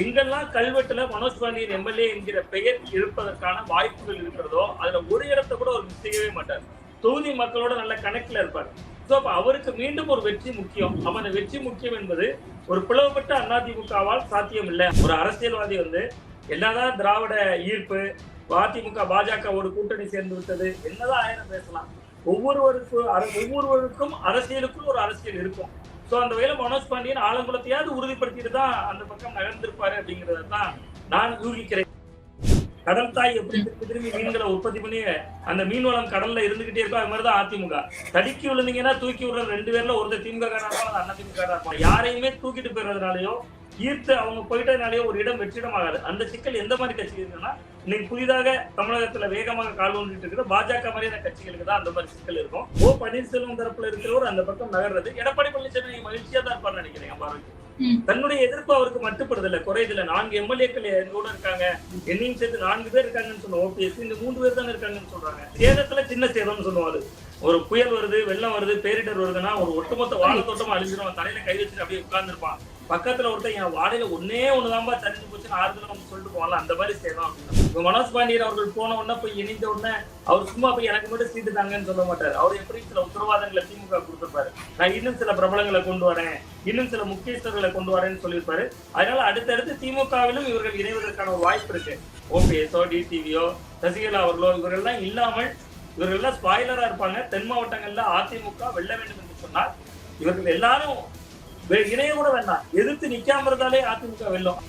எங்கெல்லாம் கல்வெட்டுல மனோஜ் பாண்டியன் எம்எல்ஏ என்கிற பெயர் இருப்பதற்கான வாய்ப்புகள் இருக்கிறதோ அதுல ஒரு இடத்த கூட அவர் மிஸ் செய்யவே மாட்டார். தொகுதி மக்களோட நல்ல கணக்கில் இருப்பார். ஸோ அப்போ அவருக்கு மீண்டும் ஒரு வெற்றி முக்கியம். அப்ப அந்த வெற்றி முக்கியம் என்பது ஒரு பிளவுபட்ட அதிமுகவால் சாத்தியம் இல்லை ஒரு அரசியல்வாதி வந்து என்னதான் திராவிட ஈர்ப்பு அதிமுக ஒரு கூட்டணி சேர்ந்து விட்டது என்னதான் ஆயிரம் பேசலாம். ஒவ்வொருவருக்கும் ஒவ்வொருவருக்கும் அரசியலுக்குள் ஒரு அரசியல் இருக்கும். சோ அந்த வகையில் மனோஜ் பாண்டியன் ஆலங்குளத்தையாவது உறுதிப்படுத்திட்டு தான் அந்த பக்கம் நகர்ந்திருப்பாரு அப்படிங்கிறத தான் நான் யூகிக்கிறேன் கடல் தாய் எப்படி திருப்பி திரும்பி மீன்களை உற்பத்தி பண்ணி அந்த மீன் வளம் கடல்ல இருந்துகிட்டே இருக்கும் அது மாதிரிதான் அதிமுக. தடுக்கி விழுந்தீங்கன்னா தூக்கி விடுற ரெண்டு பேர்ல ஒருத்தர் திமுக காரணம் அண்ணா திமுக காரணம் யாரையுமே தூக்கிட்டு போயிடுறதுனாலயோ ஈர்த்து அவங்க போயிட்டதுனாலயோ ஒரு இடம் வெற்றிடம் ஆகாது அந்த சிக்கல் எந்த மாதிரி கட்சி இருக்குன்னா இன்னைக்கு புதிதாக தமிழகத்துல வேகமாக கால் ஊன்றிட்டு இருக்கிற பாஜக மாதிரியான கட்சிகளுக்கு தான் அந்த மாதிரி சிக்கல் இருக்கும். ஓ பன்னீர்செல்வம் தரப்புல இருக்கிறவர் அந்த பக்கம் நகர்றது. எடப்பாடி பழனிசாமி மகிழ்ச்சியா தான் இருப்பார்னு நினைக்கிறேன் ம். தன்னுடைய எதிர்ப்பு அவருக்கு மட்டுப்படுதில்ல குறையுதில்ல நான்கு எம்எல்ஏக்கள் கூட இருக்காங்க. என்னையும் சேர்த்து நான்கு பேர் இருக்காங்கன்னு சொன்ன ஓபிஎஸ் இந்த மூன்று பேர் தானே இருக்காங்கன்னு சொல்றாங்க. சேதத்துல சின்ன சேதம்னு சொல்லுவாரு. ஒரு புயல் வருது வெள்ளம் வருது பேரிடர் வருதுன்னா ஒரு ஒட்டுமொத்த வாழை தோட்டமா அழிஞ்சிரும் தலையில கை வச்சுட்டு அப்படியே உட்கார்ந்துருப்பான். பக்கத்துல ஒருத்தர் என் வாடையில ஒன்னே ஒண்ணுதான்பா சரிஞ்சு போச்சுன்னு ஆறுதல நம்ம சொல்லிட்டு போகலாம் அந்த மாதிரி செய்யலாம் இப்ப மனோஜ் பாண்டியர் அவர்கள் போன உடனே போய் இணைந்த உடனே அவர் சும்மா போய் எனக்கு மட்டும் சீட்டு தாங்கன்னு சொல்ல மாட்டார். அவர் எப்படி சில உத்தரவாதங்களை திமுக கொடுத்துருப்பாரு. நான் இன்னும் சில பிரபலங்களை கொண்டு வரேன். இன்னும் சில முக்கியஸ்தர்களை கொண்டு வரேன்னு சொல்லியிருப்பாரு. அதனால அடுத்தடுத்து திமுகவிலும் இவர்கள் இணைவதற்கான ஒரு வாய்ப்பு இருக்கு. ஓபிஎஸ்ஓ டிடிவியோ சசிகலா அவர்களோ இவர்கள்லாம் இல்லாமல் இவர்கள்லாம் ஸ்பாய்லரா இருப்பாங்க. தென் மாவட்டங்கள்ல அதிமுக வெல்ல வேண்டும் என்று சொன்னால் இவர்கள் எல்லாரும் இணைய கூட வேண்டாம். எதிர்த்து நிக்காம இருந்தாலே அதிமுக வெல்லும்.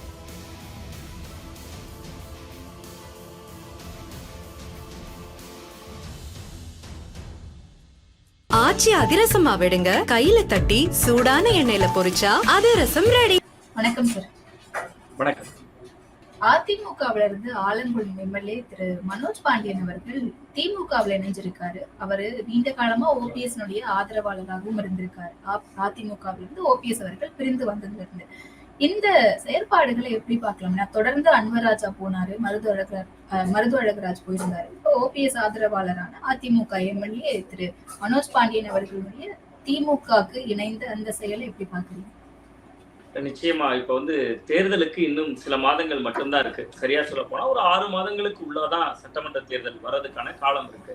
ஆச்சி அதிரசமா விடுங்க. கையில தட்டி சூடான எண்ணெயில பொரிச்சா அதிரசம் ரெடி வணக்கம் சார் வணக்கம். அதிமுகவில இருந்து ஆலங்குளம் எம்எல்ஏ திரு மனோஜ் பாண்டியன் அவர்கள் திமுகவில் இணைஞ்சிருக்காரு. அவரு நீண்ட காலமா ஓபிஎஸ் ஆதரவாளராகவும் இருந்திருக்காரு. அதிமுகவில இருந்து ஓபிஎஸ் அவர்கள் பிரிந்து வந்ததுல இருந்து. இந்த செயற்பாடுகளை எப்படி பார்க்கலாம்னா தொடர்ந்து அன்வராஜா போனாரு மருது அழகர் மருது அழகராஜ் போயிருந்தாரு. இப்போ ஓபிஎஸ் ஆதரவாளரான அதிமுக எம்எல்ஏ திரு மனோஜ் பாண்டியன் அவர்களுடைய திமுகவுக்கு இணைந்த அந்த செயலை எப்படி பாக்குறீங்க நிச்சயமா இப்ப வந்து தேர்தலுக்கு இன்னும் சில மாதங்கள் மட்டும்தான் இருக்கு. சரியா சொல்ல போனா ஒரு ஆறு மாதங்களுக்கு உள்ளதான் சட்டமன்ற தேர்தல் வர்றதுக்கான காலம் இருக்கு.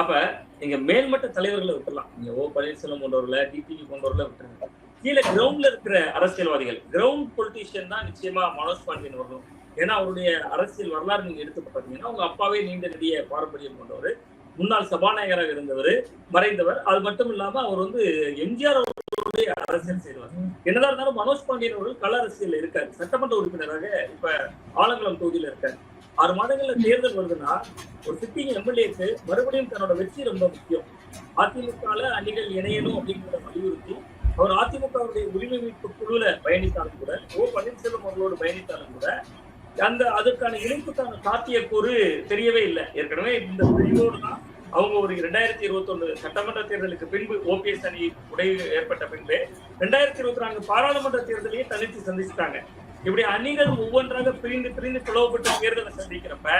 அப்ப நீங்க மேல்மட்ட தலைவர்களை விட்டுலாம் நீங்க ஓ பன்னீர்செல்வம் போன்றவர்களை டிபிபி போன்றவர்களை விட்டுருங்க. கீழே கிரவுண்ட்ல இருக்கிற அரசியல்வாதிகள் கிரவுண்ட் பொலிட்டீஷியன் தான் நிச்சயமா மனோஜ் பாண்டியன் வரணும் ஏன்னா அவருடைய அரசியல் வரலாறு நீங்க எடுத்து பார்த்தீங்கன்னா உங்க அப்பாவே நீண்ட நெடிய பாரம்பரியம் கொண்டவர். முன்னாள் சபாநாயகராக இருந்தவர் மறைந்தவர். அது மட்டும் இல்லாம அவர் வந்து எம்ஜிஆர் அரசியல் செய்வாங்க என்னதான் இருந்தாலும் மனோஜ் பாண்டியன் அவர்கள் கள அரசியல் இருக்காரு. சட்டமன்ற உறுப்பினராக இப்ப ஆலங்குளம் தொகுதியில இருக்காரு. ஆறு மாதங்கள்ல தேர்தல் வருதுன்னா ஒரு சிட்டிங் எம்எல்ஏக்கு மறுபடியும் தன்னோட வெற்றி ரொம்ப முக்கியம். அதிமுகல அணிகள் இணையணும் அப்படிங்கிறத வலியுறுத்தி அவர் அதிமுகவுடைய உரிமை மீட்பு குழுல பயணித்தாலும் கூட ஓ பன்னீர்செல்வம் அவர்களோடு பயணித்தாலும் கூட அந்த அதற்கான இணைப்புக்கான சாத்தியக்கூறு தெரியவே இல்லை. ஏற்கனவே இந்த பிரிவோடு தான் அவங்க ஒரு ரெண்டாயிரத்தி இருபத்தொன்னு சட்டமன்ற தேர்தலுக்கு பின்பு ஓபிஎஸ் அணி உடைவு ஏற்பட்ட பின்பு ரெண்டாயிரத்தி இருபத்தி நான்கு பாராளுமன்ற தேர்தலையே தனித்து சந்திச்சிட்டாங்க. இப்படி அணிகள் ஒவ்வொன்றாக பிரிந்து பிரிந்து பிளவுபட்டு தேர்தலை சந்திக்கிறப்ப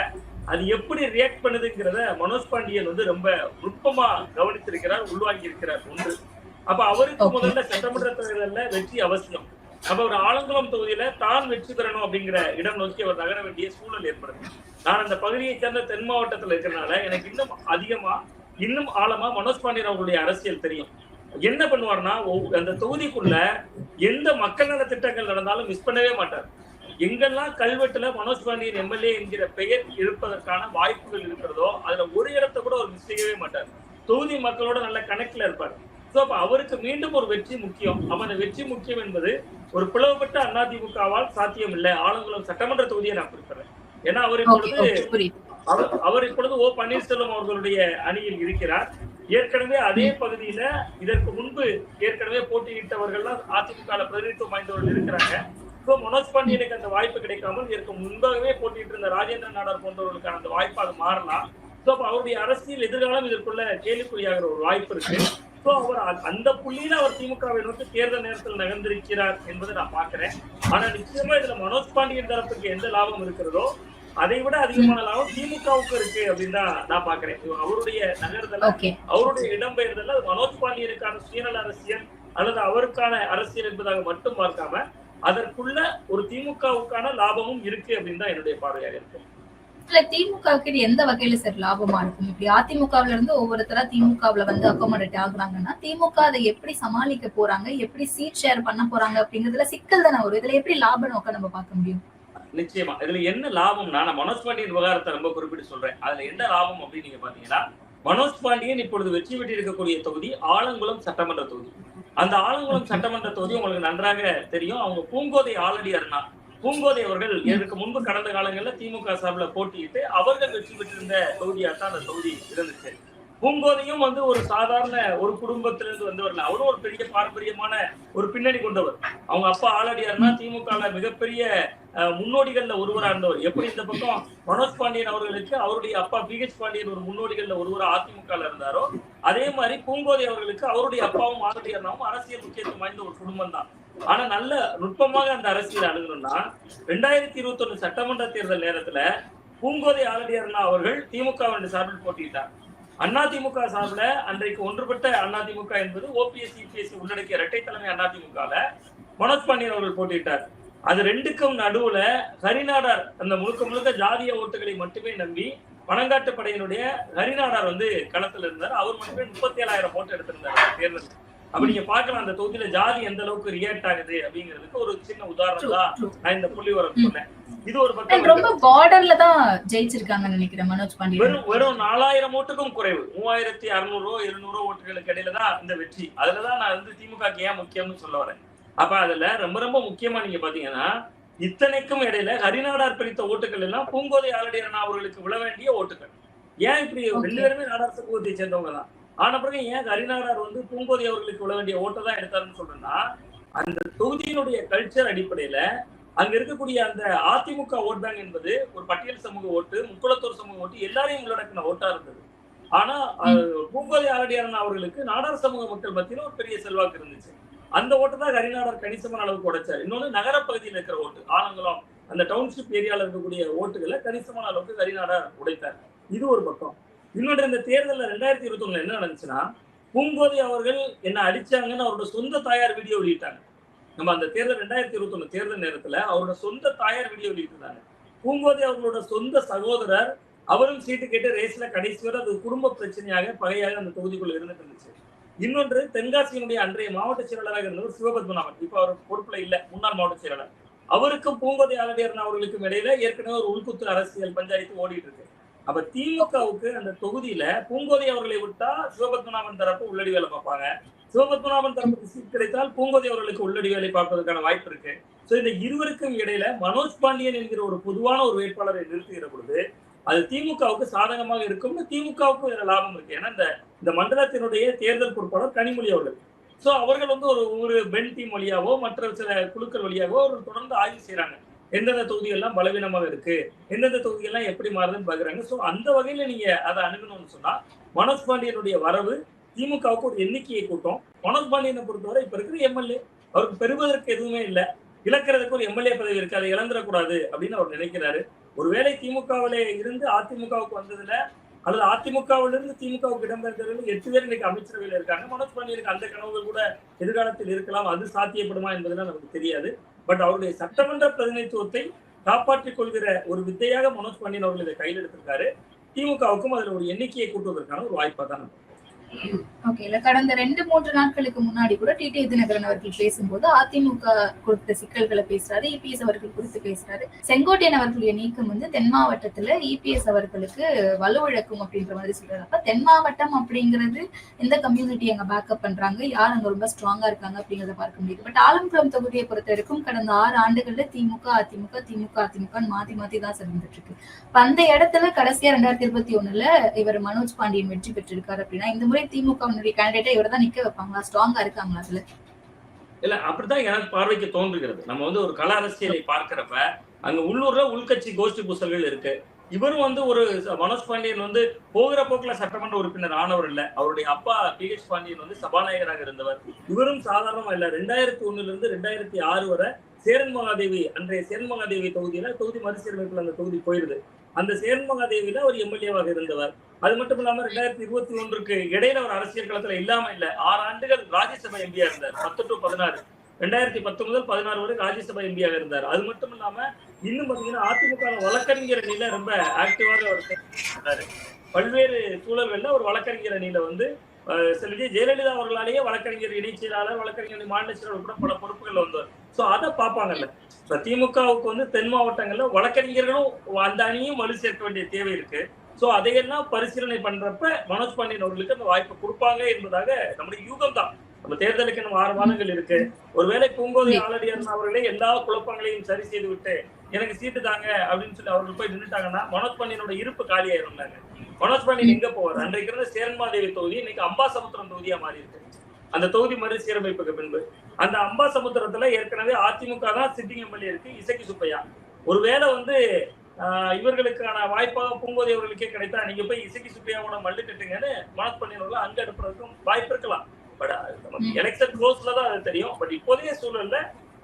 அது எப்படி ரியாக்ட் பண்ணுதுங்கிறத மனோஜ் பாண்டியன் வந்து ரொம்ப நுட்பமா கவனித்திருக்கிறார் உள்வாங்கி இருக்கிறார் ஒன்று. அப்ப அவருக்கு. முதல்ல சட்டமன்ற தேர்தல்ல வெற்றி அவசியம். அப்ப ஒரு ஆலங்குளம் தொகுதியில தான் வெற்றி பெறணும் அப்படிங்கிற இடம் நோக்கி அவர் நகர வேண்டிய சூழல் ஏற்படுது. நான் அந்த பகுதியை சேர்ந்த தென் மாவட்டத்தில் இருக்கிறனால எனக்கு இன்னும் அதிகமா இன்னும் ஆழமா மனோஜ் பாண்டியன் அவர்களுடைய அரசியல் தெரியும். என்ன பண்ணுவார்னா ஒவ்- அந்த தொகுதிக்குள்ள எந்த மக்கள் நல திட்டங்கள் நடந்தாலும் மிஸ் பண்ணவே மாட்டார். எங்கெல்லாம் கல்வெட்டுல மனோஜ் பாண்டியன் எம்எல்ஏ என்கிற பெயர் இருப்பதற்கான வாய்ப்புகள் இருக்கிறதோ அதுல ஒரு இடத்த கூட அவர் மிஸ் செய்யவே மாட்டார். தொகுதி மக்களோட நல்ல கணக்கில் இருப்பார். ஸோ அப்போ அவருக்கு மீண்டும் ஒரு வெற்றி முக்கியம். அப்ப அந்த வெற்றி முக்கியம் என்பது ஒரு பிளவுபட்ட அதிமுகவால் சாத்தியம் இல்லை ஆலங்குளம் சட்டமன்ற தொகுதியை நான் குறிப்பிடுறேன். ஏன்னா அவர் இப்பொழுது அவர் இப்பொழுது ஓ பன்னீர்செல்வம் அவர்களுடைய அணியில் இருக்கிறார். ஏற்கனவே அதே பகுதியில இதற்கு முன்பு ஏற்கனவே போட்டியிட்டவர்கள்லாம் அதிமுக பிரதிநிதித்துவம் வாய்ந்தவர்கள் இருக்கிறாங்க. இப்போ மனோஜ் பாண்டியனுக்கு அந்த வாய்ப்பு கிடைக்காமல் இதற்கு முன்பாகவே போட்டியிட்டு இருந்த ராஜேந்திர நாடார் போன்றவர்களுக்கான அந்த வாய்ப்பு அது மாறலாம். ஸோ அப்ப அவருடைய அரசியல் எதிர்காலம் இதற்குள்ள கேள்விக்குறியாகிற ஒரு வாய்ப்பு இருக்கு. ஸோ அவர் அந்த புள்ளியில அவர் திமுகவை நோக்கி தேர்தல் நேரத்தில் நகர்ந்திருக்கிறார் என்பதை நான் பார்க்கிறேன். ஆனா நிச்சயமா இதுல மனோஜ் பாண்டியன் தரப்புக்கு எந்த லாபம் இருக்கிறதோ அதை விட அதிகமான லாபம் திமுகவுக்கு இருக்கு அப்படின்னு தான் நான் பாக்குறேன் அவருடைய நகர்தல அவருடைய இடம்பெயர்தல் மனோஜ் பாண்டியனுக்கான சுயநல அரசியல் அல்லது அவருக்கான அரசியல் என்பதாக மட்டும் பார்க்காம அதற்குள்ள ஒரு திமுகவுக்கான லாபமும் இருக்கு அப்படின்னு தான் என்னுடைய பார்வையாக இருக்கு. இல்ல திமுகவுக்கு இது எந்த வகையில சார் லாபமா இருக்கும்? இப்படி அதிமுகவுல இருந்து ஒவ்வொருத்தரா திமுகவுல வந்து அக்கோமடேட் ஆகுறாங்கன்னா திமுக அதை எப்படி சமாளிக்க போறாங்க? எப்படி சீட் ஷேர் பண்ண போறாங்க அப்படிங்கறதுல சிக்கல் தானே வரும். இதுல எப்படி லாப நோக்கம் நம்ம பார்க்க முடியும்? நிச்சயமா. இதுல என்ன லாபம்னா நான் மனோஜ் பாண்டியன் விவகாரத்தை ரொம்ப குறிப்பிட்டு சொல்றேன். அதுல என்ன லாபம் அப்படின்னு நீங்க பாத்தீங்கன்னா மனோஜ் பாண்டியன் இப்பொழுது வெற்றி பெற்று இருக்கக்கூடிய தொகுதி ஆலங்குளம் சட்டமன்ற தொகுதி. அந்த ஆலங்குளம் சட்டமன்ற தொகுதி உங்களுக்கு நன்றாக தெரியும். அவங்க பூங்கோதை ஆல்ரெடி அருணா பூங்கோதை அவர்கள் இதற்கு முன்பு கடந்த காலங்களில் திமுக சார்பில் போட்டியிட்டு அவர்கள் வெற்றி பெற்றிருந்த தொகுதியாக தான் அந்த தொகுதி இருந்துச்சு. பூங்கோதையும் வந்து ஒரு சாதாரண ஒரு குடும்பத்திலிருந்து வந்தவர் அவரும் ஒரு பெரிய பாரம்பரியமான ஒரு பின்னணி கொண்டவர். அவங்க அப்பா ஆலடியார்னா திமுக மிகப்பெரிய அஹ், முன்னோடிகள்ல ஒருவரா இருந்தவர். எப்படி இந்த பக்கம் மனோஜ் பாண்டியன் அவர்களுக்கு அவருடைய அப்பா பி ஹெச் பாண்டியன் ஒரு முன்னோடிகள்ல ஒருவரா அதிமுக இருந்தாரோ அதே மாதிரி பூங்கோதை அவர்களுக்கு அவருடைய அப்பாவும் ஆலடியார்னாவும் அரசியல் முக்கியத்துவம் வாய்ந்த ஒரு குடும்பம் தான் ஆனா நல்ல நுட்பமாக அந்த அரசியல் அணுகணும்னா ரெண்டாயிரத்தி இருபத்தி ஒண்ணு சட்டமன்ற தேர்தல் நேரத்துல பூங்கோதை ஆலடியார்னா அவர்கள் திமுக சார்பில் போட்டியிட்டார். அதிமுக சார்பில் அன்றைக்கு ஒன்றுபட்ட அதிமுக என்பது ஓபிஎஸ் சிபிஎஸ்சி உள்ளடக்கிய இரட்டை தலைமை அதிமுகல மனோஜ் பாண்டியன் அவர்கள் போட்டியிட்டார். அது ரெண்டுக்கும் நடுவுல ஹரிநாடார் அந்த முழுக்க முழுக்க ஜாதிய ஓட்டுகளை மட்டுமே நம்பி பணங்காட்டு படையினுடைய ஹரிநாடார் வந்து களத்துல இருந்தார். அவர் மட்டுமே முப்பத்தி ஏழாயிரம் ஓட்டு எடுத்திருந்தார் தேர்தல் அப்ப நீங்க பார்க்கலாம் அந்த தொகுதியில ஜாதி எந்த அளவுக்கு ரியாக்ட் ஆகுது அப்படிங்கிறதுக்கு ஒரு சின்ன உதாரணம் தான் நான் இந்த புள்ளி வரம் சொன்னேன். இது ஒரு பக்கம் ரொம்ப பார்டர்ல தான் ஜெயிச்சிருக்காங்கன்னு நினைக்கிறேன் மனோஜ் பாண்டியன். வெறும் வெறும் நாலாயிரம் ஓட்டுக்கும் குறைவு. மூவாயிரத்தி அறுநூறோ எழுநூறோ ஓட்டுகளுக்கு இடையில தான் இந்த வெற்றி. அதுலதான் நான் வந்து திமுக ஏன் முக்கியம்னு சொல்ல வரேன். அப்ப அதுல ரொம்ப ரொம்ப முக்கியமா நீங்க பாத்தீங்கன்னா இத்தனைக்கும் இடையில ஹரிநாடார் பிரித்த ஓட்டுகள் எல்லாம் பூங்கோதை ஆலடி அவர்களுக்கு விழ வேண்டிய ஓட்டுகள். ஏன் இப்படி ரெண்டு பேருமே நாடார் சமூகத்தை சேர்ந்தவங்க தான்? ஆன பிறகு ஏன் ஹரிநாடார் வந்து பூங்கோதி அவர்களுக்கு விட வேண்டிய ஓட்டை தான் எடுத்தாருன்னு சொல்றேன்னா அந்த தொகுதியினுடைய கல்ச்சர் அடிப்படையில அங்க இருக்கக்கூடிய அந்த அதிமுக ஓட் பேங்க் என்பது ஒரு பட்டியல் சமூக ஓட்டு முக்குளத்தூர் சமூக ஓட்டு எல்லாரையும் உள்ளடக்கின ஓட்டா இருந்தது. ஆனா அஹ், பூங்கோதை ஆலடியாரன் அவர்களுக்கு நாடார் சமூக மக்கள் மத்தியில ஒரு பெரிய செல்வாக்கு இருந்துச்சு. அந்த ஓட்டு தான் ஹரிநாடர் கணிசமான அளவுக்கு உடைச்சார். இன்னொன்னு நகர பகுதியில் இருக்கிற ஓட்டு ஆலங்குளம் அந்த டவுன்ஷிப் ஏரியால இருக்கக்கூடிய ஓட்டுகளை கணிசமான அளவுக்கு ஹரிநாடர் உடைத்தார். இது ஒரு பக்கம். இன்னொன்று இந்த தேர்தலில் ரெண்டாயிரத்தி இருபத்தி ஒண்ணுல என்ன நடந்துச்சுன்னா பூங்கோதை அவர்கள் என்ன அடிச்சாங்கன்னு அவரோட சொந்த தாயார் வீடியோ வெளியிட்டாங்க. நம்ம அந்த தேர்தல் ரெண்டாயிரத்தி இருபத்தி ஒண்ணு தேர்தல் நேரத்தில் அவரோட சொந்த தாயார் வீடியோ வெளியிட்டிருந்தாங்க. பூங்கோதை அவர்களோட சொந்த சகோதரர் அவரும் சீட்டு கேட்டு ரேஸ்ல கடைசி வரை அது குடும்ப பிரச்சனையாக பகையாக அந்த தொகுதிக்குள்ள இருந்துட்டு இருந்துச்சு. இன்னொன்று தென்காசியினுடைய அன்றைய மாவட்ட செயலாளராக இருந்தவர் சிவபத்மநாபன். இப்போ அவர் பொறுப்புல இல்லை முன்னாள் மாவட்ட செயலாளர். அவருக்கும் பூங்கோதை ஆலடியாரன் அவர்களுக்கும் இடையில ஏற்கனவே ஒரு உள்குத்து அரசியல் பஞ்சாயத்து ஓடிட்டு இருக்கு. அப்ப திமுகவுக்கு அந்த தொகுதியில பூங்கோதை அவர்களை விட்டா சிவபத்மநாபன் தரப்பு உள்ளடி வேலை பார்ப்பாங்க. சிவபத்மநாபன் தரப்புக்கு சீட் கிடைத்தால் பூங்கோதை அவர்களுக்கு உள்ளடி வேலை பார்ப்பதற்கான வாய்ப்பு இருக்கு. சோ இந்த இருவருக்கும் இடையில மனோஜ் பாண்டியன் என்கிற ஒரு பொதுவான ஒரு வேட்பாளரை நிறுத்துகிற பொழுது அது திமுகவுக்கு சாதகமாக இருக்கும்னு திமுகவுக்கும் இதுல லாபம் இருக்கு. ஏன்னா இந்த இந்த மண்டலத்தினுடைய தேர்தல் பொறுப்பாளர் கனிமொழி அவர்கள். சோ அவர்கள் வந்து ஒரு ஒரு பென் டீம் வழியாவோ மற்ற சில குழுக்கள் வழியாவோ ஒரு தொடர்ந்து ஆய்வு செய்றாங்க. எந்தெந்த தொகுதிகள்லாம் பலவீனமாக இருக்கு? எந்தெந்த தொகுதிகள்லாம் எப்படி மாறுதுன்னு பாக்குறாங்க. சோ அந்த வகையில நீங்க அதை அணுகணும்னு சொன்னா மனோஜ் பாண்டியனுடைய வரவு திமுகவுக்கு ஒரு எண்ணிக்கையை கூட்டம். மனோஜ் பாண்டியனை பொறுத்தவரை இப்ப இருக்கிற எம்எல்ஏ அவருக்கு பெறுவதற்கு எதுவுமே இல்லை. இழக்கிறதுக்கு ஒரு எம்எல்ஏ பதவி இருக்கு. அதை இழந்துடக்கூடாது அப்படின்னு அவர் நினைக்கிறாரு. ஒருவேளை திமுகவிலே இருந்து அதிமுகவுக்கு வந்ததுல அல்லது அதிமுகவிலிருந்து திமுகவுக்கு இடம்பெயர்ந்தவர்கள் எட்டு பேர் இன்னைக்கு அமைச்சரவையில் இருக்காங்க. மனோஜ் பாண்டியனுக்கு அந்த கனவுகள் கூட எதிர்காலத்தில் இருக்கலாம். அது சாத்தியப்படுமா என்பதெல்லாம் நமக்கு தெரியாது. பட் அவருடைய சட்டமன்ற பிரதிநிதித்துவத்தை காப்பாற்றிக் கொள்கிற ஒரு வித்தையாக மனோஜ் பாண்டியன் அவர்கள் இதை கையில் எடுத்திருக்காரு. திமுகவுக்கும் அதுல ஒரு எண்ணிக்கையை கூட்டுவதற்கான ஒரு வாய்ப்பா தான் நம்ம ஓகே இல்ல கடந்த ரெண்டு மூன்று நாட்களுக்கு முன்னாடி கூட டிடி தினகரன் அவர்கள் பேசும்போது அதிமுக கொடுத்த சிக்கல்களை பேசுறாரு இபிஎஸ் அவர்கள் குறித்து பேசுறாரு. செங்கோட்டையன் அவர்களுடைய நீக்கம் வந்து தென் மாவட்டத்துல இபிஎஸ் அவர்களுக்கு வலுவிழக்கும் அப்படின்ற மாதிரி சொல்றாரு. அப்ப தென் மாவட்டம் அப்படிங்கிறது எந்த கம்யூனிட்டி அங்க பேக்கப் பண்றாங்க? யார் அங்க ரொம்ப ஸ்ட்ராங்கா இருக்காங்க அப்படிங்கறத பார்க்க முடியுது. பட் ஆலம்புரம் தொகுதியை பொறுத்த வரைக்கும் கடந்த ஆறு ஆண்டுகள்ல திமுக அதிமுக திமுக அதிமுக மாத்தி மாத்தி தான் சேர்ந்துட்டு இருக்கு அந்த இடத்துல கடைசியா ரெண்டாயிரத்தி இருபத்தி ஒண்ணுல இவர் மனோஜ் பாண்டியன் வெற்றி பெற்றிருக்காரு அப்படின்னா இந்த முறை திமுகவினுடைய கேண்டிடேட்டை இவர் தான் நிக்க வைப்பாங்களா? ஸ்ட்ராங்கா இருக்காங்களா அதுல இல்ல அப்படிதான் எனக்கு பார்வைக்கு தோன்றுகிறது. நம்ம வந்து ஒரு கல அரசியலை பார்க்கிறப்ப அங்க உள்ளூர்ல உள்கட்சி கோஷ்டி பூசல்கள் இருக்கு. இவரும் வந்து ஒரு மனோஜ் பாண்டியன் வந்து போகிற போக்குல சட்டமன்ற உறுப்பினர் ஆனவர் இல்ல. அவருடைய அப்பா பி ஹெச் பாண்டியன் வந்து சபாநாயகராக இருந்தவர். இவரும் சாதாரணமா இல்ல. ரெண்டாயிரத்தி ஒண்ணுல இருந்து ரெண்டாயிரத்தி ஆறு வரை சேரன் மகாதேவி அன்றைய சேரன் மகாதேவி தொகுதியில தொகுதி மறுசீரமைப்புல அந்த தொகுதி போயிருது. அந்த சேரன் மகாதேவியில அவர் எம்எல்ஏவாக இருந்தவர். அது மட்டும் இல்லாம ரெண்டாயிரத்தி இருபத்தி ஒன்றுக்கு இடையில ஒரு அரசியல் களத்துல இல்லாம இல்ல. ஆறு ஆண்டுகள் ராஜ்யசபா எம்பியா இருந்தார். பத்து டு பதினாறு. ரெண்டாயிரத்தி பத்து முதல் பதினாறு வரை ராஜ்யசபா எம்பியாக இருந்தார். அது மட்டும் இல்லாம இன்னும் பாத்தீங்கன்னா அதிமுக வழக்கறிஞர் அணியில ரொம்ப ஆக்டிவாக அவர் இருந்தாரு பல்வேறு சூழல்கள்ல ஒரு வழக்கறிஞர் அணியில வந்து அஹ், செல்வி ஜெயலலிதா அவர்களாலேயே வழக்கறிஞர் இணைச் செயலாளர் வழக்கறிஞர் மாநில செயலாளர் கூட பல பொறுப்புகள் வந்தார் ஸோ அதை பார்ப்பாங்கல்ல. இப்போ திமுகவுக்கு வந்து தென் மாவட்டங்கள்ல வழக்கறிஞர்களும் அந்த அணியும் வலு சேர்க்க வேண்டிய தேவை இருக்கு. சோ அதையெல்லாம் பரிசீலனை பண்றப்ப மனோஜ் பாண்டியன் அவர்களுக்கு அந்த வாய்ப்பு கொடுப்பாங்க என்பதாக நம்முடைய யூகம் தான். நம்ம தேர்தலுக்கு இன்னும் ஆறு மாதங்கள் இருக்கு. ஒருவேளை பூங்கோதை ஆலடியார் அவர்களே எல்லா குழப்பங்களையும் சரி செய்து விட்டு எனக்கு சீட்டு தாங்க அப்படின்னு சொல்லி அவர்கள் போய் நின்றுட்டாங்கன்னா மனோஜ் பாண்டியனோட இருப்பு காலியாயிருந்தாங்க மனோஜ் பாண்டியன் எங்க போவார்? அன்றைக்கு இருந்த சேரன்மாதேவி தொகுதி இன்னைக்கு அம்பாசமுத்திரம் தொகுதியா மாறி இருக்கு. அந்த தொகுதி மறுசீரமைப்புக்கு பின்பு. அந்த அம்பாசமுத்திரத்துல ஏற்கனவே அதிமுக தான் சிட்டிங் எம்எல்ஏ இருக்கு இசக்கி சுப்பையா. ஒருவேளை வந்து இவர்களுக்கான வாய்ப்பாக பூங்கோதை அவர்களுக்கே கிடைத்தா நீங்க போய் இசக்கி சுப்பையாவோட மல்லு கட்டுங்கன்னு மனோஜ் பாண்டியன் அங்க அனுப்புறதுக்கும் வாய்ப்பு இருக்கலாம். பட் நமக்கு எலெக்ஷன் க்ளோஸ்ல தான் அது தெரியும். பட் இப்போதைய சூழல்ல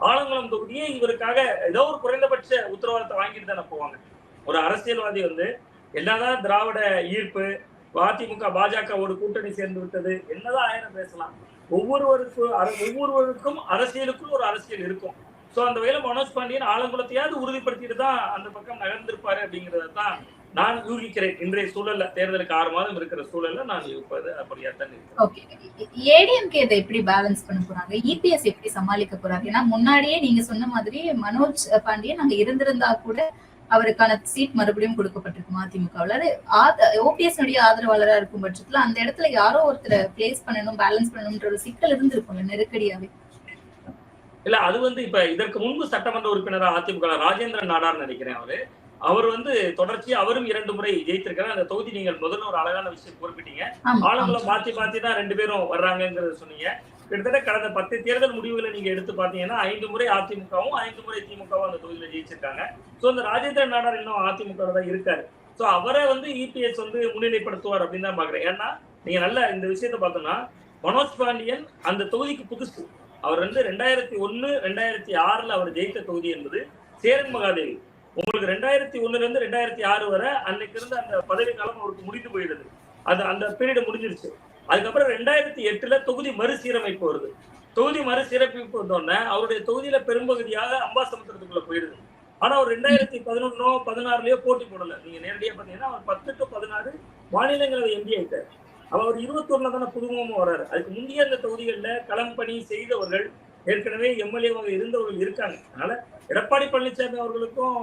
ஆலங்குளம் தொகுதியே இவருக்காக ஏதோ ஒரு குறைந்தபட்ச உத்தரவாதத்தை வாங்கிட்டு தானே போவாங்க. ஒரு அரசியல்வாதி வந்து என்னதான் திராவிட ஈர்ப்பு அதிமுக பாஜகவோடு கூட்டணி சேர்ந்து விட்டது என்னதான் ஆயிரம் பேசலாம். ஒவ்வொருவருக்கும் ஒவ்வொருவருக்கும் அரசியலுக்குள் ஒரு அரசியல் இருக்கும். சோ அந்த வகையில மனோஜ் பாண்டியன் ஆலங்குளத்தையாவது உறுதிப்படுத்திட்டு தான் அந்த பக்கம் நகர்ந்திருப்பாரு அப்படிங்கிறத தான் நான் யூகிக்கிறேன். இன்றைய சூழல்ல தேர்தலுக்கு ஆறு மாதம் இருக்கிற சூழல்ல நான் யூகிப்பது அப்படியா தான் ஓகே ஏடிஎம்கே இதை எப்படி பேலன்ஸ் பண்ண போறாங்க? இபிஎஸ் எப்படி சமாளிக்க போறாங்க? ஏன்னா முன்னாடியே நீங்க சொன்ன மாதிரி மனோஜ் பாண்டியன் அங்க இருந்திருந்தா கூட அவருக்கான சீட் மறுபடியும் கொடுக்கப்பட்டிருக்கு மதிமுகவில் அது ஓபிஎஸ் ஆதரவாளராக இருக்கும் பட்சத்துல அந்த இடத்துல யாரோ ஒருத்தரை பிளேஸ் பண்ணணும் பேலன்ஸ் பண்ணணும்ன்ற ஒரு சிக்கல் இருந்திருக்கும்ல நெருக்கடியாவே. இல்ல அது வந்து இப்ப இதற்கு முன்பு சட்டமன்ற உறுப்பினரா அதிமுக ராஜேந்திரன் நாடார் நினைக்கிறேன் அவரு. அவர் வந்து தொடர்ச்சி அவரும் இரண்டு முறை ஜெயித்திருக்கிறார். அந்த தொகுதி நீங்கள் முதல்ல ஒரு அழகான விஷயம் குறிப்பிட்டீங்க. ஆளுங்களை மாத்தி மாத்தி தான் ரெண்டு பேரும் வர்றாங்கங்கிறத சொன்னீங்க. கிட்டத்தட்ட கடந்த பத்து தேர்தல் முடிவுகளை நீங்க எடுத்து பாத்தீங்கன்னா ஐந்து முறை அதிமுகவும் ஐந்து முறை திமுகவும் அந்த தொகுதியில ஜெயிச்சிருக்காங்க. சோ அந்த ராஜேந்திரன் நாடார் இன்னும் அதிமுக தான் இருக்காரு. சோ அவரை வந்து இபிஎஸ் வந்து முன்னிலைப்படுத்துவார் அப்படின்னு தான் பாக்குறேன் ஏன்னா நீங்க நல்ல இந்த விஷயத்த பார்த்தோம்னா மனோஜ் பாண்டியன் அந்த தொகுதிக்கு புதுசு. அவர் வந்து ரெண்டாயிரத்தி ஒன்னு ரெண்டாயிரத்தி ஆறுல அவர் ஜெயித்த தொகுதி என்பது சேரன் மகாதேவி. உங்களுக்கு ரெண்டாயிரத்தி ஒண்ணுல இருந்து ரெண்டாயிரத்தி ஆறு வரை அன்னைக்கு இருந்த அந்த பதவி காலம் அவருக்கு முடிந்து போயிடுது. அது அந்த பீரியட் முடிஞ்சிருச்சு. அதுக்கப்புறம் ரெண்டாயிரத்தி எட்டுல தொகுதி மறுசீரமைப்பு வருது. தொகுதி மறுசீரமைப்பு வந்தோடனே அவருடைய தொகுதியில பெரும்பகுதியாக அம்பாசமுத்திரத்துக்குள்ள போயிடுது. ஆனா அவர் ரெண்டாயிரத்தி பதினொன்னோ பதினாறுலயோ போட்டி போடல. நீங்க நேரடியா பாத்தீங்கன்னா அவர் பத்து டு பதினாறு மாநிலங்களவை எம்பி ஆயிட்டார். அவர் ஒரு ஒண்ணுல தானே புதுமுகமா வர்றாரு. அதுக்கு முந்தைய அந்த தொகுதிகளில் களம் பணி செய்தவர்கள் ஏற்கனவே எம்எல்ஏவாக இருந்தவர்கள் இருக்காங்க. அதனால எடப்பாடி பழனிசாமி அவர்களுக்கும்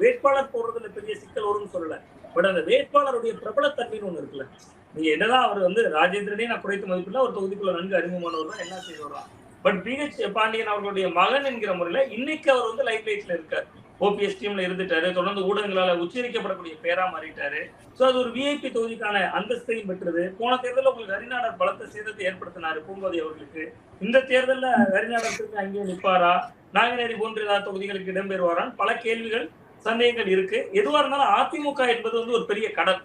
வேட்பாளர் போடுறதுல பெரிய சிக்கல் வரும்னு சொல்லல. பட் அந்த வேட்பாளருடைய பிரபலத்தன்மைன்னு ஒன்று இருக்குல்ல. நீங்க என்னதான் அவர் வந்து ராஜேந்திரனே நான் குறைத்து மதிப்பில்ல ஒரு தொகுதிக்குள்ள நன்கு அறிமுகமானவர் தான் என்ன செய்து வர்றான் பட் பிஹெச் பாண்டியன் அவர்களுடைய மகன் என்கிற முறையில இன்னைக்கு அவர் வந்து லைட் லைட்ல இருக்கார். ஓபிஎஸ் டீம்ல இருந்துட்டாரு. தொடர்ந்து ஊடகங்களால உச்சரிக்கப்படக்கூடிய பேரா மாறிட்டாரு. சோ அது ஒரு விஐபி தொகுதிக்கான அந்தஸ்தையும் பெற்றது. போன தேர்தலில் உங்களுக்கு ஹரிநாடர் பலத்த சேதத்தை ஏற்படுத்தினாரு பூங்கோதை அவர்களுக்கு. இந்த தேர்தலில் ஹரிநாடர் திருப்பி அங்கேயே நிற்பாரா நாங்குநேரி போன்ற ஏதாவது தொகுதிகளுக்கு இடம்பெறுவாரான்னு பல கேள்விகள் சந்தேகங்கள் இருக்கு. எதுவா இருந்தாலும் அதிமுக என்பது வந்து ஒரு பெரிய கடல்.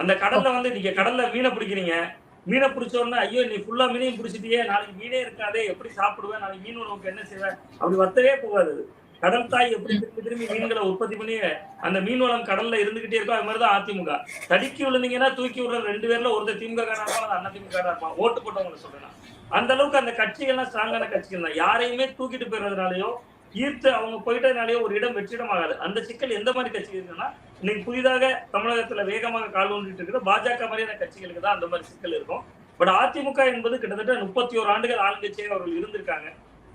அந்த கடல்ல வந்து நீங்க கடல்ல மீனை பிடிக்கிறீங்க. மீனை பிடிச்ச உடனே ஐயோ நீ ஃபுல்லா மீனையும் பிடிச்சிட்டியே. நாளைக்கு மீனே இருக்காதே. எப்படி சாப்பிடுவேன்? நாளைக்கு மீன் உணவுக்கு என்ன செய்வேன்? அப்படி வத்தவே போகாது கடல் தாய் எப்படி திரும்பி திரும்பி மீன்களை உற்பத்தி பண்ணி அந்த மீன் வளம் கடல்ல இருந்துகிட்டே இருக்கும் அது மாதிரிதான் அதிமுக. தடுக்கி விழுந்தீங்கன்னா தூக்கி விடுற ரெண்டு பேர்ல ஒருத்தர் திமுக காரா இருப்பான் அது அண்ணா திமுக இருப்பான். ஓட்டு போட்டவங்களை சொல்றேன் அந்த அளவுக்கு அந்த கட்சிகள்லாம் ஸ்ட்ராங்கான கட்சிகள் தான். யாரையுமே தூக்கிட்டு போயிடுறதுனாலயோ ஈர்த்து அவங்க போயிட்டதுனாலயோ ஒரு இடம் வெற்றிடம் ஆகாது அந்த சிக்கல் எந்த மாதிரி கட்சி இருக்குன்னா இன்னைக்கு புதிதாக தமிழகத்துல வேகமாக கால் ஒன்றிட்டு இருக்கிற பாஜக மாதிரியான கட்சிகளுக்கு தான் அந்த மாதிரி சிக்கல் இருக்கும். பட் அதிமுக என்பது கிட்டத்தட்ட முப்பத்தி ஓரு ஆண்டுகள் ஆளுங்கட்சியாக அவர்கள் இருந்திருக்காங்க.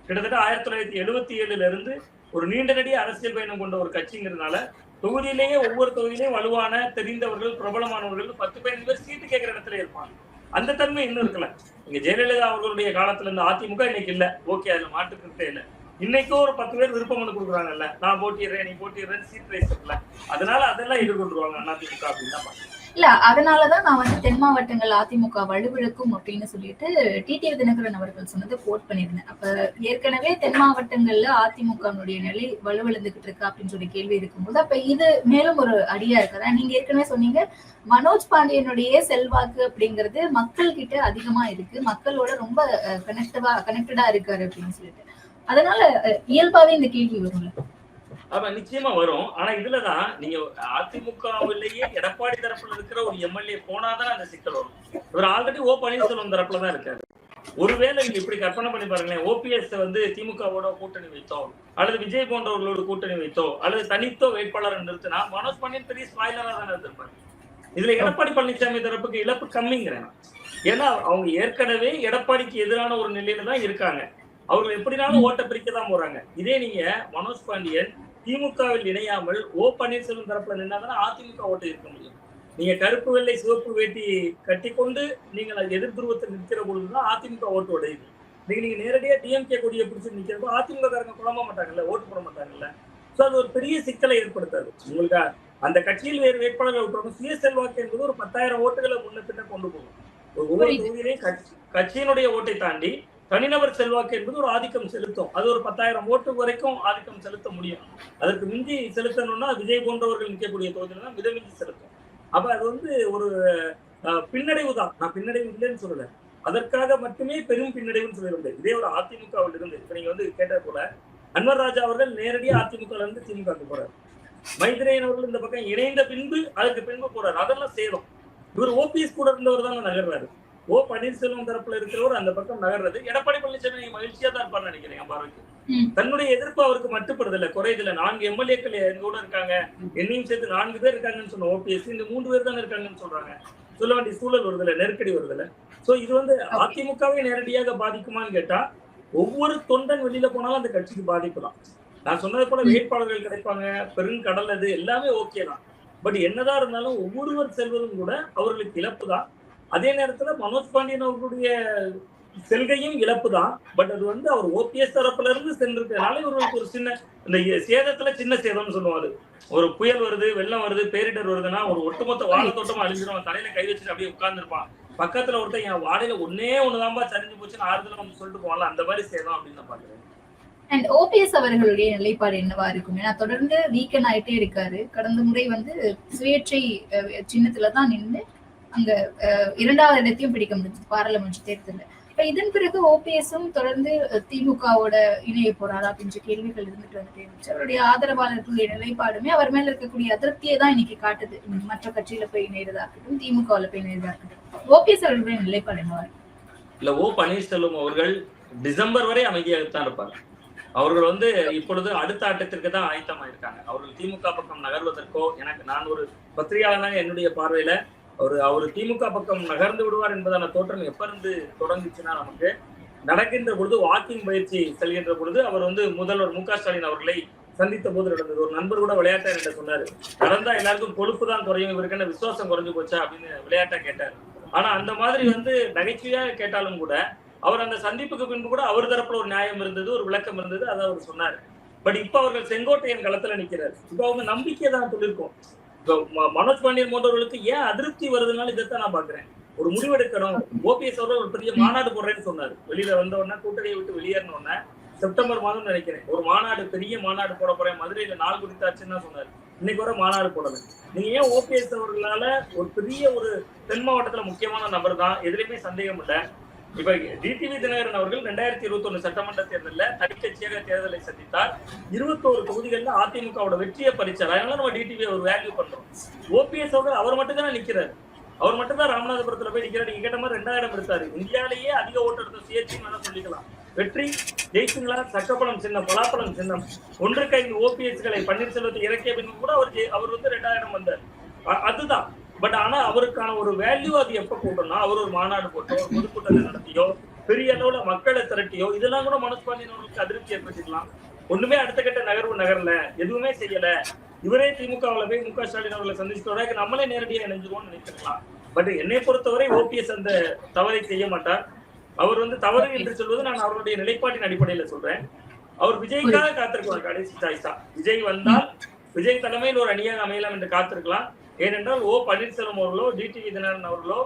கிட்டத்தட்ட ஆயிரத்தி தொள்ளாயிரத்தி எழுபத்தி ஏழுல இருந்து ஒரு நீண்ட நடிக அரசியல் பயணம் கொண்ட ஒரு கட்சிங்கிறதுனால தொகுதியிலேயே ஒவ்வொரு தொகுதியிலேயும் வலுவான தெரிந்தவர்கள் பிரபலமானவர்கள் பத்து பதினஞ்சு பேர் சீட்டு கேட்கிற இடத்துல இருப்பாங்க. அந்த தன்மை இன்னும் இருக்கல. இங்க ஜெயலலிதா அவர்களுடைய காலத்துல இருந்து அதிமுக இன்னைக்கு இல்ல. ஓகே அதுல மாட்டுக்கிட்டே இல்ல. இன்னைக்கும் ஒரு பத்து பேர் விருப்பம் மனு கொடுக்குறாங்கல்ல. நான் போட்டிடுறேன் நீ போட்டிடுறேன் சீட் ரைஸ் இருக்கல. அதனால அதெல்லாம் எதிர்கொண்டுருவாங்க அதிமுக அப்படின்னு தான் பாக்குறேன். இல்ல அதனாலதான் நான் வந்து தென் மாவட்டங்கள் அதிமுக வலுவிழக்கும் அப்படின்னு சொல்லிட்டு டிடிவி தினகரன் அவர்கள் சொன்னது கோட் பண்ணியிருந்தேன். அப்ப ஏற்கனவே தென் மாவட்டங்கள்ல அதிமுகனுடைய நிலை வலுவிழந்துகிட்டு இருக்கு அப்படின்னு சொல்லி கேள்வி இருக்கும்போது அப்ப இது மேலும் ஒரு அடியா இருக்கதா நீங்க ஏற்கனவே சொன்னீங்க மனோஜ் பாண்டியனுடைய செல்வாக்கு அப்படிங்கிறது மக்கள் கிட்ட அதிகமா இருக்கு. மக்களோட ரொம்ப கனெக்டவா கனெக்டடா இருக்காரு அப்படின்னு சொல்லிட்டு. அதனால இயல்பாவே இந்த கேள்வி வரும்ல. அப்ப நிச்சயமா வரும். ஆனா இதுலதான் நீங்க அதிமுகவிலேயே எடப்பாடி தரப்புல இருக்கிற ஒரு எம்எல்ஏ போனாதான் அந்த சிக்கல் வரும். இவர் ஆல்ரெடி ஓ பன்னீர்செல்வம் தரப்புல தான் இருக்காரு. ஒருவேளை நீங்க இப்படி கற்பனை பண்ணி பாருங்களேன் ஓபிஎஸ் வந்து திமுகவோட கூட்டணி வைத்தோ அல்லது விஜய் போன்றவர்களோட கூட்டணி வைத்தோ அல்லது தனித்தோ வேட்பாளர் நிறுத்தினா மனோஜ் பாண்டியன் பெரிய ஸ்பாய்லரா தானே இருந்திருப்பாரு இதுல எடப்பாடி பழனிசாமி தரப்புக்கு இழப்பு கம்மிங்கிறேன் ஏன்னா அவங்க ஏற்கனவே எடப்பாடிக்கு எதிரான ஒரு நிலையில தான் இருக்காங்க. அவர்கள் எப்படினாலும் ஓட்ட பிரிக்க தான் போறாங்க. இதே நீங்க மனோஜ் பாண்டியன் திமுகவில் இணையாமல் ஓ பன்னீர்செல்வம் தரப்புல நின்னாதான் அதிமுக ஓட்டு இருக்க முடியும். நீங்க கருப்பு வெள்ளை சிவப்பு வேட்டி கட்டிக்கொண்டு நீங்கள் எதிர் துருவத்தில் நிற்கிற பொழுதுதான் அதிமுக ஓட்டு உடையுது. நீங்க நீங்க நேரடியா டிஎம்கே கொடியை பிடிச்சி நிக்கிறப்போ அதிமுக காரங்க குழம்ப மாட்டாங்கல்ல ஓட்டு போட மாட்டாங்கல்ல. சோ அது ஒரு பெரிய சிக்கலை ஏற்படுத்தாது. உங்களுக்கு அந்த கட்சியில் வேறு வேட்பாளர்கள் விட்டுறோம் சுய செல்வாக்கு என்பது ஒரு பத்தாயிரம் ஓட்டுகளை முன்ன பின்ன கொண்டு போகும். ஒவ்வொரு. தொகுதியிலையும் கட்சி கட்சியினுடைய ஓட்டை தாண்டி தனிநபர் செல்வாக்கு என்பது ஒரு ஆதிக்கம் செலுத்தும். அது ஒரு பத்தாயிரம் ஓட்டு வரைக்கும் ஆதிக்கம் செலுத்த முடியும். அதற்கு மிஞ்சி செலுத்தணும்னா விஜய் போன்றவர்கள் நிற்கக்கூடிய தொகுதியில் தான் மிதமிஞ்சி செலுத்தும். அப்ப அது வந்து ஒரு பின்னடைவு தான். நான் பின்னடைவு இல்லைன்னு சொல்லல. அதற்காக மட்டுமே பெரும் பின்னடைவுன்னு சொல்லிட இதே ஒரு அதிமுகவில் இருந்து இப்ப நீங்க வந்து கேட்ட போல அன்வர் ராஜா அவர்கள் நேரடியாக அதிமுக இருந்து திமுக போறாரு. மைத்ரேயன் அவர்கள் இந்த பக்கம் இணைந்த பின்பு அதுக்கு பின்பு போறாரு. அதெல்லாம் சேதம் இவர் ஓபிஎஸ் கூட இருந்தவர் தான் நகர்றாரு. ஓ பன்னீர்செல்வம் தரப்புல இருக்கிறவர் அந்த பக்கம் நகர்றது. எடப்பாடி பழனிசாமி மகிழ்ச்சியா தான் இருப்பார்னு நினைக்கிறேன் பார்வைக்கு. தன்னுடைய எதிர்ப்பு அவருக்கு மட்டுப்படுதில்ல குறையுதில்ல நான்கு எம்எல்ஏக்கள் எங்க கூட இருக்காங்க. என்னையும் சேர்த்து நான்கு பேர் இருக்காங்கன்னு சொன்ன ஓபிஎஸ் இந்த மூன்று பேர் தான் இருக்காங்கன்னு சொல்றாங்க. சொல்ல வேண்டிய சூழல் வருதுல்ல நெருக்கடி வருதுல்ல. சோ இது வந்து அதிமுகவை நேரடியாக பாதிக்குமான்னு கேட்டா ஒவ்வொரு தொண்டன் வெளியில போனாலும் அந்த கட்சிக்கு பாதிப்பு தான். நான் சொன்னது போல வேட்பாளர்கள் கிடைப்பாங்க பெருங்கடல் அது எல்லாமே ஓகே தான். பட் என்னதான் இருந்தாலும் ஒவ்வொருவர் செல்வதும் கூட அவர்களுக்கு இழப்பு தான். அதே நேரத்துல மனோஜ் பாண்டியன் அவர்களுடைய செல்கையும் இழப்பு தான் பட் அது வந்து அவர் ஓபிஎஸ் தரப்புல இருந்து சென்றிருக்கிறதுனால இவர்களுக்கு ஒரு சின்ன இந்த சேதத்துல சின்ன சேதம்னு சொல்லுவாரு. ஒரு புயல் வருது வெள்ளம் வருது பேரிடர் வருதுன்னா ஒரு ஒட்டுமொத்த வாழை தோட்டம் அழிஞ்சிடும் தலையில கை வச்சுட்டு அப்படியே உட்கார்ந்துருப்பான். பக்கத்துல ஒருத்தன் என் வாழையில ஒன்னே ஒண்ணுதான்பா சரிஞ்சு போச்சுன்னு ஆறுதல வந்து சொல்லிட்டு போகலாம் அந்த மாதிரி சேதம் அப்படின்னு நான் பாக்குறேன் அண்ட் ஓபிஎஸ் அவர்களுடைய நிலைப்பாடு என்னவா இருக்கும்? ஏன்னா தொடர்ந்து வீக்கன் ஆயிட்டே இருக்காரு. கடந்த முறை வந்து சுயேட்சை சின்னத்துலதான் சின்னத்துல தான் நின்று அங்க அஹ், இரண்டாவது இடத்தையும் பிடிக்க முடிஞ்சது பாராளுமன்ற தேர்தலில். இப்ப இதன் பிறகு ஓபிஎஸும் தொடர்ந்து திமுகவோட இணைய போறாரா அப்படின்ற கேள்விகள் இருந்துட்டு வந்துட்டே இருந்துச்சு. அவருடைய ஆதரவாளர்களுடைய நிலைப்பாடுமே அவர் மேல இருக்கக்கூடிய அதிருப்தியை தான் இன்னைக்கு காட்டுது. மற்ற கட்சியில போய் இணையதா இருக்கட்டும் திமுகவுல போய் இணையதா இருக்கட்டும் ஓபிஎஸ் அவர்களுடைய நிலைப்பாடு என்னவா இல்ல ஓ பன்னீர்செல்வம் அவர்கள் டிசம்பர் வரை அமைதியாகத்தான் இருப்பாங்க அவர்கள் வந்து இப்பொழுது அடுத்த ஆட்டத்திற்கு தான் ஆயத்தமாயிருக்காங்க. அவர்கள் திமுக பக்கம் நகர்வதற்கோ எனக்கு நான் ஒரு பத்திரிகையாளனாக என்னுடைய பார்வையில அவர் அவர் திமுக பக்கம் நகர்ந்து விடுவார் என்பதான தோற்றம் எப்ப இருந்து தொடங்குச்சுன்னா நமக்கு நடக்கின்ற பொழுது வாக்கிங் பயிற்சி செல்கின்ற பொழுது அவர் வந்து முதல்வர் மு க ஸ்டாலின் அவர்களை சந்தித்த போது நடந்தது. ஒரு நண்பர் கூட விளையாட்டா என்கிட்ட சொன்னாரு நடந்தா எல்லாருக்கும் கொழுப்பு தான் குறையும் இவருக்கு என்ன விசுவாசம் குறைஞ்சு போச்சா? அப்படின்னு விளையாட்டா கேட்டார். ஆனா அந்த மாதிரி வந்து நகைச்சுவையா கேட்டாலும் கூட அவர் அந்த சந்திப்புக்கு பின்பு கூட அவர் தரப்புல ஒரு நியாயம் இருந்தது ஒரு விளக்கம் இருந்தது அதை அவர் சொன்னாரு. பட் இப்ப அவர்கள் செங்கோட்டையன் களத்துல நிக்கிறார். இப்ப அவங்க நம்பிக்கை தான் சொல்லியிருக்கோம் மனோஜ் பாண்டியன் போன்றவர்களுக்கு ஏன் அதிருப்தி வருதுனால இதைத்தான் நான் பாக்குறேன் ஒரு முடிவெடுக்கணும். ஓபிஎஸ் அவர்கள் ஒரு பெரிய மாநாடு போடுறேன்னு சொன்னாரு. வெளியில வந்த உடனே கூட்டணியை விட்டு வெளியேறின உடனே செப்டம்பர் மாதம் நினைக்கிறேன். ஒரு மாநாடு பெரிய மாநாடு போட போறேன். மதுரையில நாள் குறித்தாச்சுன்னு சொன்னாரு. இன்னைக்கு வர மாநாடு போடல. நீங்க ஏன் ஓபிஎஸ் அவர்களால ஒரு பெரிய ஒரு தென் மாவட்டத்துல முக்கியமான நபர் தான்? எதுலையுமே சந்தேகம் இல்லை. இப்ப டிடிவி தினகரன் அவர்கள் ரெண்டாயிரத்தி இருபத்தி ஒண்ணு சட்டமன்ற தேர்தலில் தனிக்கட்சியாக தேர்தலை சந்தித்தார். இருபத்தோரு தொகுதிகளில் அதிமுகவோட வெற்றியை பறிச்சார். அதனால நம்ம டிடிவி ஒரு வேல்யூ பண்றோம். ஓபிஎஸ் அவர்கள் அவர் மட்டும் தானே நிக்கிறார். அவர் மட்டும் தான் ராமநாதபுரத்துல போய் நிக்கிறார். நீங்க கேட்ட மாதிரி ரெண்டாயிரம் எடுத்தாரு இந்தியாலேயே அதிக ஓட்டு எடுத்த சுயேட்சின்னு வேணா சொல்லிக்கலாம். வெற்றி ஜெயிச்சுங்களா? சக்கப்பழம் சின்னம் பலாப்பழம் சின்னம். ஒன்றுக்கு ஐந்து ஓபிஎஸ்களை பன்னீர்செல்வத்தை இறக்கிய பின் கூட அவர் அவர் வந்து ரெண்டாயிரம் வந்தார். அதுதான். பட் ஆனா அவருக்கான ஒரு வேல்யூ அது எப்ப போட்டோம்னா அவர் ஒரு மாநாடு போட்டோ ஒரு பொதுக்கூட்டத்தை நடத்தியோ பெரிய அளவுல மக்களை திரட்டியோ இதெல்லாம் கூட மனசு பாண்டியன் அதிருப்தி ஏற்படுத்திக்கலாம். ஒண்ணுமே அடுத்த கட்ட நகர்வு நகரல எதுவுமே செய்யல. இவரே திமுகவில் போய் முக ஸ்டாலின் அவர்களை சந்திச்சிட்டு நம்மளே நேரடியா இணைஞ்சிருவோம்னு நினைச்சிருக்கலாம். பட் என்னை பொறுத்தவரை ஓபிஎஸ் அந்த தவறை செய்ய மாட்டார். அவர் வந்து தவறு என்று சொல்வது நான் அவருடைய நிலைப்பாட்டின் அடிப்படையில சொல்றேன். அவர் விஜய்க்காக காத்திருக்கலாம் கடைசி சாய்ஸா. விஜய் வந்தால் விஜய் தலைமையில் ஒரு அணியாக அமையலாம் என்று காத்திருக்கலாம். ஏனென்றால் ஓ பன்னீர்செல்வம் அவர்களோ டிடிவி தினகரன் அவர்களோ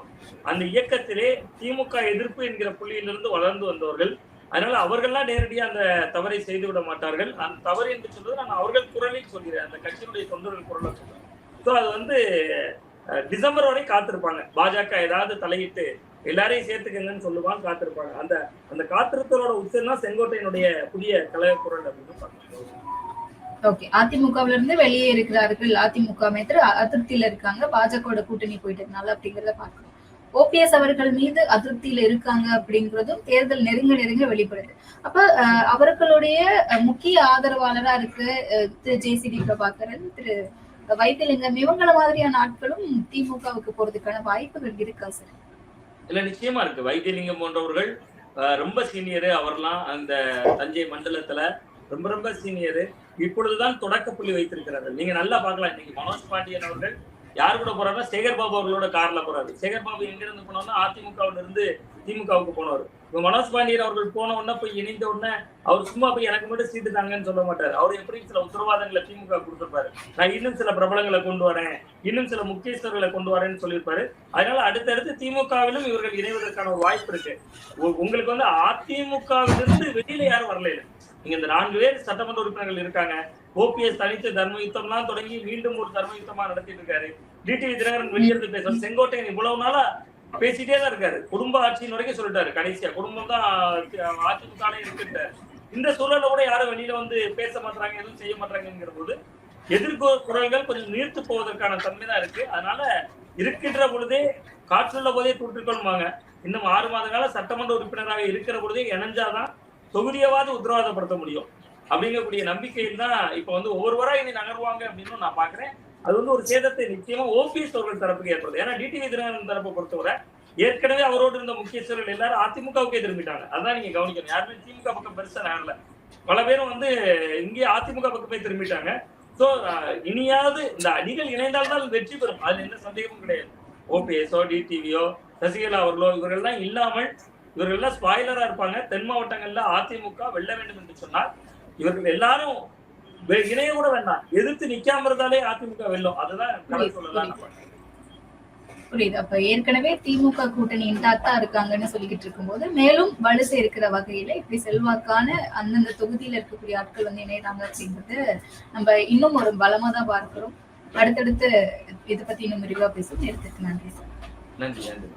அந்த இயக்கத்திலே திமுக எதிர்ப்பு என்கிற புள்ளியிலிருந்து வளர்ந்து வந்தவர்கள். அதனால அவர்கள்லாம் நேரடியாக அந்த தவறை செய்து விட மாட்டார்கள். அந்த தவறு என்று சொல்வது நான் அவர்கள் குரலில் சொல்கிறேன். அந்த கட்சியினுடைய தொண்டர்கள் குரலை சொல்றேன். ஸோ அது வந்து டிசம்பர் வரை காத்திருப்பாங்க. பாஜக ஏதாவது தலையிட்டு எல்லாரையும் சேர்த்துக்கங்கன்னு சொல்லுவான் காத்திருப்பாங்க. அந்த அந்த காத்திருத்தலோட உச்சம் தான் செங்கோட்டையினுடைய புதிய கழக குரல் அப்படின்னு பார்க்கணும் ஓகே. அதிமுகவுல இருந்து வெளியே இருக்கிறார்கள். அதிமுக மேத்திர அதிருப்தியில இருக்காங்க. பாஜகவோட கூட்டணி போயிட்டதுனால அப்படிங்கறத பாக்கணும் ஓபிஎஸ் அவர்கள் மீது அதிருப்தியில இருக்காங்க அப்படிங்கிறதும் தேர்தல் நெருங்க நெருங்க வெளிப்படுது. அப்ப அஹ், அவர்களுடைய முக்கிய ஆதரவாளரா இருக்கு திரு ஜேசிடி பிரபாகரன் திரு வைத்தியலிங்கம் இவங்கள மாதிரியான ஆட்களும் திமுகவுக்கு போறதுக்கான வாய்ப்புகள் இருக்கா சார்? இல்ல நிச்சயமா இருக்கு. வைத்தியலிங்கம் போன்றவர்கள் ரொம்ப சீனியரு. அவர்லாம் அந்த தஞ்சை மண்டலத்துல ரொம்ப ரொம்ப சீனியர் இப்பொழுதுதான் தொடக்க புள்ளி வைத்திருக்கிறார்கள் நீங்க நல்லா பார்க்கலாம் இன்னைக்கு மனோஜ் பாண்டியன் அவர்கள். யார் கூட போறாருன்னா சேகர் பாபு அவர்களோட கார்ல போறாரு. சேகர் பாபு எங்க இருந்து போனோம்னா அதிமுகவுல இருந்து திமுகவுக்கு போனவர். இப்ப மனோஜ் பாண்டியன் அவர்கள் போன உடனே போய் இணைந்த உடனே அவர் சும்மா போய் எனக்கு மட்டும் சீட்டு தாங்கன்னு சொல்ல மாட்டாரு. அவர் எப்படி சில உத்தரவாதங்களை திமுக கொடுத்திருப்பாரு. நான் இன்னும் சில பிரபலங்களை கொண்டு வரேன். இன்னும் சில முக்கியஸ்தர்களை கொண்டு வரேன்னு சொல்லியிருப்பாரு. அதனால அடுத்தடுத்து திமுகவிலும் இவர்கள் இணைவதற்கான ஒரு வாய்ப்பு இருக்கு. உங்களுக்கு வந்து அதிமுகவிலிருந்து வெளியில யாரும் வரல நீங்க இந்த நான்கு பேர் சட்டமன்ற உறுப்பினர்கள் இருக்காங்க. ஓபிஎஸ் தனித்து தர்ம யுத்தம்லாம் தொடங்கி மீண்டும் ஒரு தர்ம யுத்தமா நடத்திட்டு இருக்காரு. டிடிவி தினகரன் வெளியிருந்து பேசுற செங்கோட்டையன் இவ்வளவு நாளா பேசிட்டே தான் இருக்காரு. குடும்ப ஆட்சியின் வரைக்கும் சொல்லிட்டாரு. கடைசியா குடும்பம் தான் அதிமுக இருக்கு இந்த சூழல்ல கூட யாரும் வெளியில வந்து பேச மாட்டாங்க எதுவும் செய்ய மாட்டாங்கிற போது எதிர்கோ குரல்கள் கொஞ்சம் நீர்த்து போவதற்கான தன்மை தான் இருக்கு. அதனால இருக்கின்ற பொழுதே காற்றுள்ள போதே தூற்றுக்கொள்வாங்க. இன்னும் ஆறு மாத கால சட்டமன்ற உறுப்பினராக இருக்கிற பொழுதே இணைஞ்சாதான் தொகுதியவாது உத்தரவாதப்படுத்த முடியும். அப்படிங்கக்கூடிய நம்பிக்கையில் தான் இப்போ வந்து ஒவ்வொருவராக இது நகர்வாங்க அப்படின்னு நான் பாக்குறேன். அது வந்து ஒரு சேதத்தை நிச்சயமா ஓபிஎஸ் அவர்கள் தரப்புக்கு ஏற்படுது. ஏன்னா டிடிவி தினகரன் தரப்பை பொறுத்தவரை ஏற்கனவே அவரோடு இருந்த முக்கியஸ்தர்கள் எல்லாரும் அதிமுகவுக்கே திரும்பிட்டாங்க. அதான் நீங்க கவனிக்கணும். யாருமே திமுக பக்கம் பெருசா நகரல. பல பேரும் வந்து இங்கே அதிமுக பக்கமே திரும்பிட்டாங்க. சோ இனியாவது இந்த அணிகள் இணைந்தால்தான் வெற்றி பெறும். அதுல எந்த சந்தேகமும் கிடையாது. ஓபிஎஸோ டிடிவியோ சசிகலா அவர்களோ இவர்கள்லாம் இல்லாமல் இவர்கள்லாம் ஸ்பாய்லரா இருப்பாங்க. தென் மாவட்டங்கள்ல அதிமுக வெல்ல வேண்டும் என்று சொன்னால் இவர்கள் எல்லாரும் இணைய கூட வேண்டாம். எதிர்த்து நிக்காம இருந்தாலே அதிமுக வெல்லும். அதுதான் சொல்லலாம். புரியுது அப்ப ஏற்கனவே திமுக கூட்டணி இன்டாக்டா இருக்காங்கன்னு சொல்லிக்கிட்டு இருக்கும்போது மேலும் வலு சேர்க்கிற வகையில இப்படி செல்வாக்கான அந்தந்த தொகுதியில இருக்கக்கூடிய ஆட்கள் வந்து இணையறாங்க அப்படின்றது நம்ம இன்னும் ஒரு பலமா தான் பார்க்கிறோம். அடுத்தடுத்து இதை பத்தி இன்னும் விரிவா பேசும் நேரத்துக்கு நன்றி சார். நன்றி நன்றி.